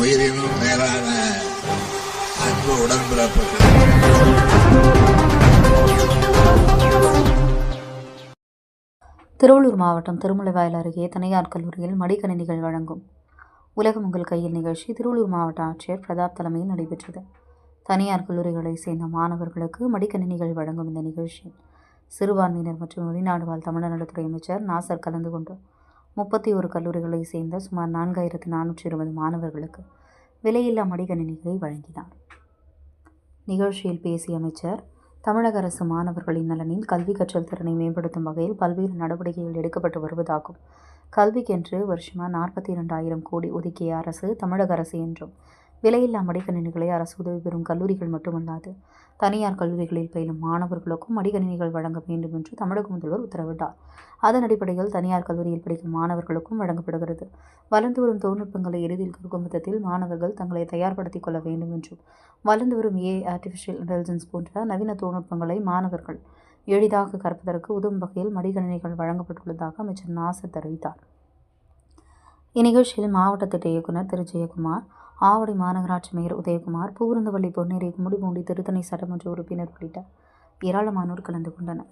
உயிரினும் மேலான அன்பு உடன்பிறப்புகள். திருவள்ளூர் மாவட்டம் திருமலைவாயல் அருகே தனியார் கல்லூரியில் மடிக்கணினிகள் வழங்கும். உலகம் உங்கள் கையில் நிகழ்ச்சி திருவள்ளூர் மாவட்ட ஆட்சியர் பிரதாப் தலைமையில் நடைபெற்றது. தனியார் கல்லூரிகளைச் சேர்ந்த மாணவர்களுக்கு மடிக்கணினிகள் வழங்கும் இந்த நிகழ்ச்சியில் சிறுபான்மையினர் மற்றும் வெளிநாடு வாழ் தமிழ்நாடு துறை அமைச்சர் நாசர் கலந்து கொண்டார். முப்பத்தி ஒரு கல்லூரிகளை சேர்ந்த சுமார் நான்காயிரத்து நானூற்றி இருபது மாணவர்களுக்கு விலையில்லா மடிகணினிகளை வழங்கினார். நிகழ்ச்சியில் பேசிய அமைச்சர் தமிழக அரசு மாணவர்களின் நலனில் கல்வி கற்றல் திறனை மேம்படுத்தும் வகையில் பல்வேறு நடவடிக்கைகள் எடுக்கப்பட்டு வருவதாகும். கல்விக்கென்று வருஷமா நாற்பத்தி இரண்டாயிரம் கோடி ஒதுக்கிய அரசு தமிழக அரசு என்றும் விலையில்லா மடிக்கணினிகளை அரசு உதவி பெறும் கல்லூரிகள் மட்டுமல்லாது தனியார் கல்லூரிகளில் பயிலும் மாணவர்களுக்கும் மடிக்கணினிகள் வழங்க வேண்டும் என்று தமிழக முதல்வர் உத்தரவிட்டார். அதன் அடிப்படையில் தனியார் கல்லூரியில் படிக்கும் மாணவர்களுக்கும் வழங்கப்படுகிறது. வளர்ந்து வரும் தொழில்நுட்பங்களை எளிதில் கற்கும் விதத்தில் மாணவர்கள் தங்களை தயார்படுத்திக் கொள்ள வேண்டும் என்றும் வளர்ந்து வரும் ஏ ஆர்டிஃபிஷியல் இன்டெலிஜென்ஸ் போன்ற நவீன தொழில்நுட்பங்களை மாணவர்கள் எளிதாக கற்பதற்கு உதவும் வகையில் மடிக்கணினிகள் வழங்கப்பட்டுள்ளதாக அமைச்சர் நாசர் தெரிவித்தார். இந்நிகழ்ச்சியில் மாவட்ட திட்ட இயக்குனர் திரு. ஜெயக்குமார் ஆவடி மாநகராட்சி மேயர் உதயகுமார் பூவிருந்தவள்ளி பொன்னேரி கும்மிடிப்பூண்டி திருத்தணி சட்டமன்ற உறுப்பினர் உள்ளிட்ட ஏராளமானோர் கலந்து கொண்டனர்.